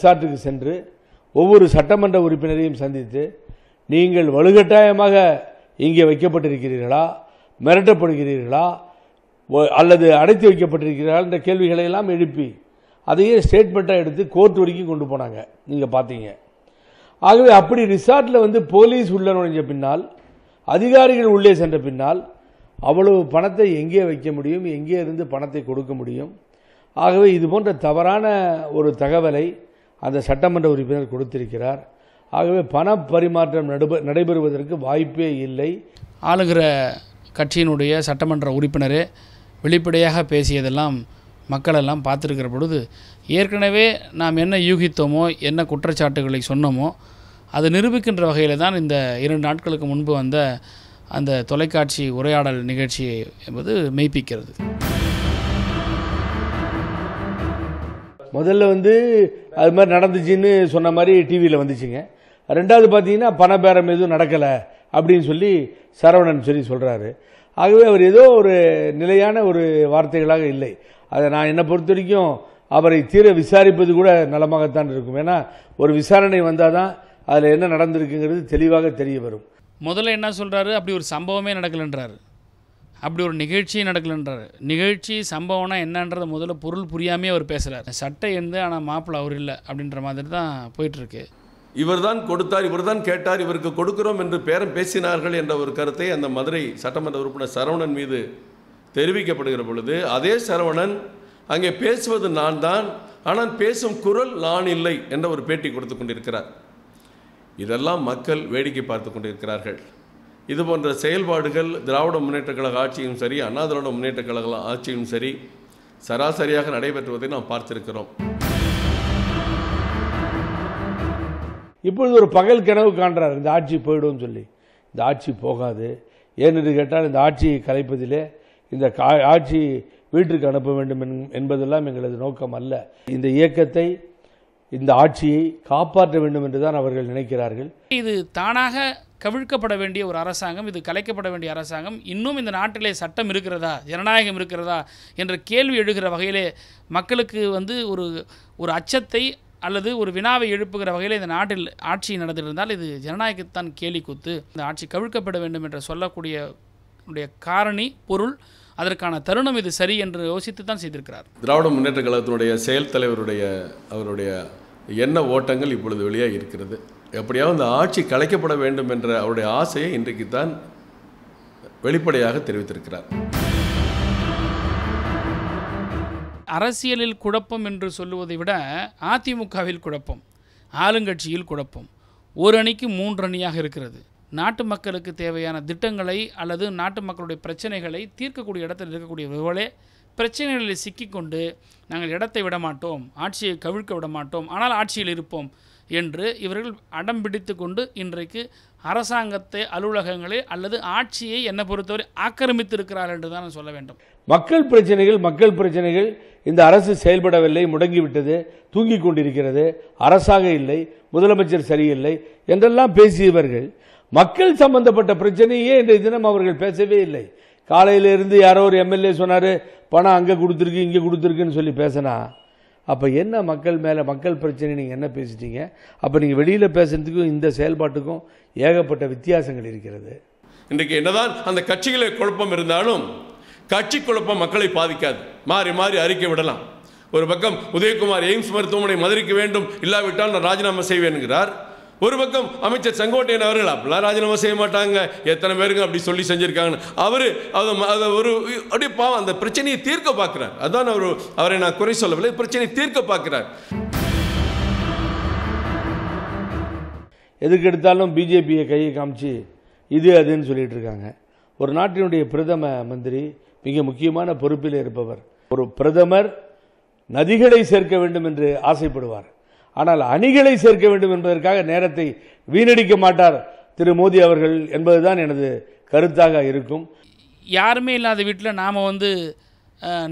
ரிசார்ட்டுக்கு சென்று ஒவ்வொரு சட்டமன்ற உறுப்பினரையும் சந்தித்து நீங்கள் வலுக்கட்டாயமாக இங்கே வைக்கப்பட்டிருக்கிறீர்களா? மிரட்டப்படுகிறீர்களா? அல்லது அடைத்து வைக்கப்பட்டிருக்கிறீர்களா? என்ற கேள்விகளை எல்லாம் எழுப்பி அதையே ஸ்டேட்மெண்ட்டாக எடுத்து கோர்ட் வரைக்கும் கொண்டு போனாங்க. நீங்கள் பார்த்தீங்க. ஆகவே அப்படி ரிசார்ட்டில் வந்து போலீஸ் உள்ள நுழைஞ்ச பின்னால் அதிகாரிகள் உள்ளே சென்ற பின்னால் அவ்வளவு பணத்தை எங்கே வைக்க முடியும்? எங்கே இருந்து பணத்தை கொடுக்க முடியும்? ஆகவே இது போன்ற தவறான ஒரு தகவலை அந்த சட்டமன்ற உறுப்பினர் கொடுத்திருக்கிறார். ஆகவே பண பரிமாற்றம் நடுப- நடைபெறுவதற்கு வாய்ப்பே இல்லை. ஆளுகிற கட்சியினுடைய சட்டமன்ற உறுப்பினரே வெளிப்படையாக பேசியதெல்லாம் மக்களெல்லாம் பார்த்துருக்கிற பொழுது ஏற்கனவே நாம் என்ன யூகித்தோமோ என்ன குற்றச்சாட்டுகளை சொன்னோமோ அது நிரூபிக்கின்ற வகையில் தான் இந்த இரண்டு நாட்களுக்கு முன்பு வந்த அந்த தொலைக்காட்சி உரையாடல் நிகழ்ச்சி என்பது மெய்ப்பிக்கிறது. முதல்ல வந்து அது மாதிரி நடந்துச்சுன்னு சொன்ன மாதிரி டிவியில் வந்துச்சுங்க. ரெண்டாவது பார்த்தீங்கன்னா பணப்பேரம் எதுவும் நடக்கலை அப்படின்னு சொல்லி சரவணன் சொல்லி சொல்கிறாரு ஆகவே அவர் ஏதோ ஒரு நிலையான ஒரு வார்த்தைகளாக இல்லை. அதை நான் என்னை பொறுத்த வரைக்கும் அவரை தீர விசாரிப்பது கூட நலமாகத்தான் இருக்கும். ஏன்னா ஒரு விசாரணை வந்தால் தான் அதில் என்ன நடந்திருக்குங்கிறது தெளிவாக தெரிய வரும். முதல்ல என்ன சொல்கிறாரு அப்படி ஒரு சம்பவமே நடக்கலைன்றாரு. அப்படி ஒரு நிகழ்ச்சியே நடக்கலைன்றாரு. நிகழ்ச்சி சம்பவம்னா என்னன்றத முதல்ல பொருள் புரியாமே அவர் பேசுகிறார் சட்டை எந்த ஆனால் மாப்பிள்ளை அவர் இல்லை அப்படின்ற மாதிரி தான் போயிட்டுருக்கு. இவர்தான் கொடுத்தார் இவர்தான் கேட்டார் இவருக்கு கொடுக்கிறோம் என்று பேரம் பேசினார்கள் என்ற ஒரு கருத்தை அந்த மதுரை சட்டமன்ற உறுப்பினர் சரவணன் மீது தெரிவிக்கப்படுகிற பொழுது அதே சரவணன் அங்கே பேசுவது நான் தான் ஆனால் பேசும் குரல் நான் இல்லை என்ற ஒரு பேட்டி கொடுத்து கொண்டிருக்கிறார். இதெல்லாம் மக்கள் வேடிக்கை பார்த்து கொண்டிருக்கிறார்கள். இது போன்ற செயல்பாடுகள் திராவிட முன்னேற்றக் கழக ஆட்சியும் சரி அண்ணா திராவிட முன்னேற்றக் கழக ஆட்சியும் சரி சராசரியாக நடைபெற்றுவதை நாம் பார்த்திருக்கிறோம். இப்பொழுது ஒரு பகல் கனவு காண்றார் இந்த ஆட்சி போயிடும் சொல்லி. இந்த ஆட்சி போகாது. ஏனென்று கேட்டால் இந்த ஆட்சியை கலைப்பதிலே இந்த கா- ஆட்சி வீட்டிற்கு அனுப்ப வேண்டும் என்- என்பதெல்லாம் எங்களது நோக்கம் அல்ல. இந்த இயக்கத்தை இந்த ஆட்சியை காப்பாற்ற வேண்டும் என்று தான் அவர்கள் நினைக்கிறார்கள். இது தானாக கவிழ்க்கப்பட வேண்டிய ஒரு அரசாங்கம் இது கலைக்கப்பட வேண்டிய அரசாங்கம் இன்னும் இந்த நாட்டிலே சட்டம் இருக்கிறதா ஜனநாயகம் இருக்கிறதா என்ற கேள்வி எழுகிற வகையிலே மக்களுக்கு வந்து ஒரு ஒரு அச்சத்தை அல்லது ஒரு வினாவை எழுப்புகிற வகையில் இந்த நாட்டில் ஆட்சி நடந்திருந்தால் இது ஜனநாயகத்தான் கேலி கூத்து. இந்த ஆட்சி கவிழ்க்கப்பட வேண்டும் என்று சொல்லக்கூடிய காரணி பொருள் அதற்கான தருணம் இது சரி என்று யோசித்து தான் செய்திருக்கிறார். திராவிட முன்னேற்ற கழகத்தினுடைய செயல் தலைவருடைய அவருடைய எண்ண ஓட்டங்கள் இப்பொழுது வெளியாக இருக்கிறது. எப்படியாவது இந்த ஆட்சி கலைக்கப்பட வேண்டும் என்ற அவருடைய ஆசையை இன்றைக்கு தான் வெளிப்படையாக தெரிவித்திருக்கிறார். அரசியலில் குழப்பம் என்று சொல்லுவதை விட அதிமுகவில் குழப்பம் ஆளுங்கட்சியில் குழப்பம். ஒரு அணிக்கு மூன்று அணியாக இருக்கிறது. நாட்டு மக்களுக்கு தேவையான திட்டங்களை அல்லது நாட்டு மக்களுடைய பிரச்சனைகளை தீர்க்கக்கூடிய இடத்தில் இருக்கக்கூடியவர்களே பிரச்சனைகளில் சிக்கிக்கொண்டு நாங்கள் இடத்தை விட மாட்டோம் ஆட்சியை கவிழ்க்க விட மாட்டோம் ஆனால் ஆட்சியில் இருப்போம். என்று இவர்கள் அடம் பிடித்து கொண்டு இன்றைக்கு அரசாங்கத்தை அலுவலகங்களை அல்லது ஆட்சியை என்னை பொறுத்தவரை ஆக்கிரமித்திருக்கிறார்கள் என்று தான் நான் சொல்ல வேண்டும். மக்கள் பிரச்சனைகள் மக்கள் பிரச்சனைகள் இந்த அரசு செயல்படவில்லை முடங்கிவிட்டது தூங்கி கொண்டிருக்கிறது அரசாக இல்லை முதலமைச்சர் சரியில்லை என்றெல்லாம் பேசியவர்கள். மக்கள் சம்பந்தப்பட்ட பிரச்சனையே இன்றைய தினம் அவர்கள் பேசவே இல்லை. காலையிலிருந்து யாரோ ஒரு எம்எல்ஏ சொன்னார் பணம் அங்கே கொடுத்துருக்கு இங்கே கொடுத்துருக்குன்னு சொல்லி பேசினா அப்போ என்ன மக்கள் மேலே மக்கள் பிரச்சனை நீங்கள் என்ன பேசிட்டீங்க? அப்போ நீங்கள் வெளியில் பேசுறதுக்கும் இந்த செயல்பாட்டுக்கும் ஏகப்பட்ட வித்தியாசங்கள் இருக்கிறது. இன்றைக்கு என்னதான் அந்த கட்சிகளே குழப்பம் இருந்தாலும் கட்சி குழப்பம் மக்களை பாதிக்காது. மாறி மாறி அறிக்கை விடலாம். ஒரு பக்கம் உதயகுமார் எய்ம்ஸ் மருத்துவமனை மதுரைக்கு வேண்டும் இல்லாவிட்டால் நான் ராஜினாமா செய்வேன் என்கிறார் ஒரு பக்கம் அமைச்சர் செங்கோட்டையன் அவர்கள் அப்படிலாம் ராஜினாமா செய்ய மாட்டாங்க. எத்தனை பேருங்க அப்படி சொல்லி செஞ்சுருக்காங்கன்னு. அவர் அதை அதை ஒரு அப்படியே பாவம் அந்த பிரச்சனையை தீர்க்க பார்க்குறார். அதான் அவர் அவரை நான் குறை சொல்லவில்லை பிரச்சனையை தீர்க்க பார்க்குறார். எதுக்கு எடுத்தாலும் பிஜேபியை கையை காமிச்சு இது அதுன்னு சொல்லிட்டு இருக்காங்க. ஒரு நாட்டினுடைய பிரதம மந்திரி மிக முக்கியமான பொறுப்பில் இருப்பவர். ஒரு பிரதமர் நதிகளை சேர்க்க வேண்டும் என்று ஆசைப்படுவார். ஆனால் அணிகளை சேர்க்க வேண்டும் என்பதற்காக நேரத்தை வீணடிக்க மாட்டார் திரு மோடி அவர்கள் என்பதுதான் எனது கருத்தாக இருக்கும். யாருமே இல்லாத வீட்டில் நாம் வந்து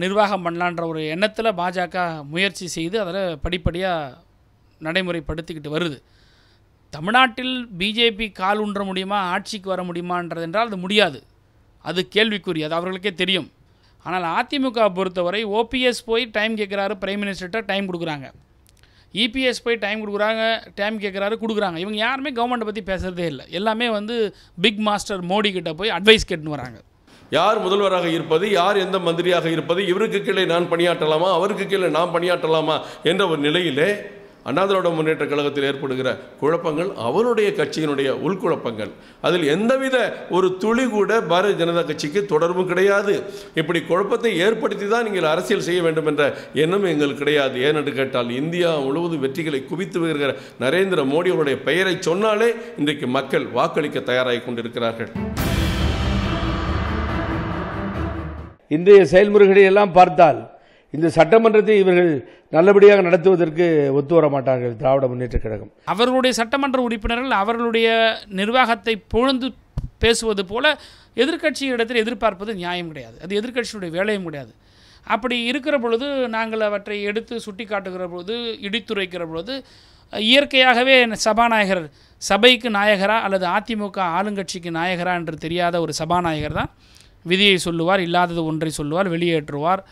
நிர்வாகம் பண்ணலான்ற ஒரு எண்ணத்தில் பாஜக முயற்சி செய்து அதில் படிப்படியாக நடைமுறைப்படுத்திக்கிட்டு வருது. தமிழ்நாட்டில் பிஜேபி கால் ஊன்ற முடியுமா ஆட்சிக்கு வர முடியுமான்றது என்றால் அது முடியாது. அது கேள்விக்குறி அது அவர்களுக்கே தெரியும். ஆனால் அதிமுக பொறுத்தவரை ஓபிஎஸ் போய் டைம் கேட்குறாரு பிரைம் மினிஸ்டர்கிட்ட டைம் கொடுக்குறாங்க. இபிஎஸ் போய் டைம் கொடுக்குறாங்க டைம் கேட்குறாரு கொடுக்குறாங்க. இவங்க யாருமே கவர்மெண்ட்டை பற்றி பேசுகிறதே இல்லை. எல்லாமே வந்து பிக் மாஸ்டர் மோடி கிட்ட போய் அட்வைஸ் கேட்டுன்னு வராங்க. யார் முதல்வராக இருப்பது யார் எந்த மந்திரியாக இருப்பது இவருக்கு கீழே நான் பணியாற்றலாமா அவருக்கு கீழே நான் பணியாற்றலாமா என்ற ஒரு நிலையிலே அண்ணாதிராவிட முன்னேற்ற கழகத்தில் ஏற்படுகிற குழப்பங்கள் அவருடைய கட்சியினுடைய உள்குழப்பங்கள். அதில் எந்தவித ஒரு துளி கூட பாரதிய ஜனதா கட்சிக்கு தொடர்பும் கிடையாது. இப்படி குழப்பத்தை ஏற்படுத்தி தான் நீங்கள் அரசியல் செய்ய வேண்டும் என்ற எண்ணம் எங்களுக்கு கிடையாது. ஏனென்று கேட்டால் இந்தியா முழுவதும் வெற்றிகளை குவித்து வருகிற நரேந்திர மோடி அவருடைய பெயரை சொன்னாலே இன்றைக்கு மக்கள் வாக்களிக்க தயாராகி கொண்டிருக்கிறார்கள். இன்றைய செயல்முறைகளை எல்லாம் பார்த்தால் இந்த சட்டமன்றத்தை இவர்கள் நல்லபடியாக நடத்துவதற்கு ஒத்து வர மாட்டார்கள். திராவிட முன்னேற்ற கழகம். அவர்களுடைய சட்டமன்ற உறுப்பினர்கள் அவர்களுடைய நிர்வாகத்தை புகழ்ந்து பேசுவது போல எதிர்கட்சியிடத்தில் எதிர்பார்ப்பது நியாயம் கிடையாது. அது எதிர்க்கட்சியுடைய வேலையும் கிடையாது. அப்படி இருக்கிற பொழுது நாங்கள் அவற்றை எடுத்து சுட்டி காட்டுகிற பொழுது இடித்துரைக்கிற பொழுது இயற்கையாகவே சபாநாயகர் சபைக்கு நாயகரா அல்லது அதிமுக ஆளுங்கட்சிக்கு நாயகரா என்று தெரியாத ஒரு சபாநாயகர் தான். விதியை சொல்லுவார் இல்லாதது ஒன்றை சொல்லுவார் வெளியேற்றுவார்.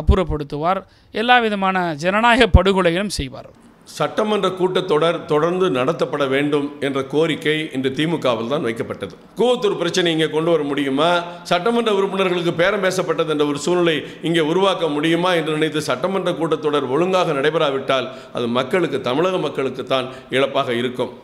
அப்புறப்படுத்துவார். எல்லா விதமான ஜனநாயக படுகொலைகளும் செய்வார். சட்டமன்ற கூட்டத்தொடர் தொடர்ந்து நடத்தப்பட வேண்டும் என்ற கோரிக்கை இன்று திமுகவில் தான் வைக்கப்பட்டது. கூவத்தூர் பிரச்சனை இங்கே கொண்டு வர முடியுமா? சட்டமன்ற உறுப்பினர்களுக்கு பேரம் பேசப்பட்டது என்ற ஒரு சூழ்நிலை இங்கே உருவாக்க முடியுமா என்று நினைத்து சட்டமன்ற கூட்டத்தொடர் ஒழுங்காக நடைபெறாவிட்டால் அது மக்களுக்கு தமிழக மக்களுக்கு தான் இழப்பாக இருக்கும்.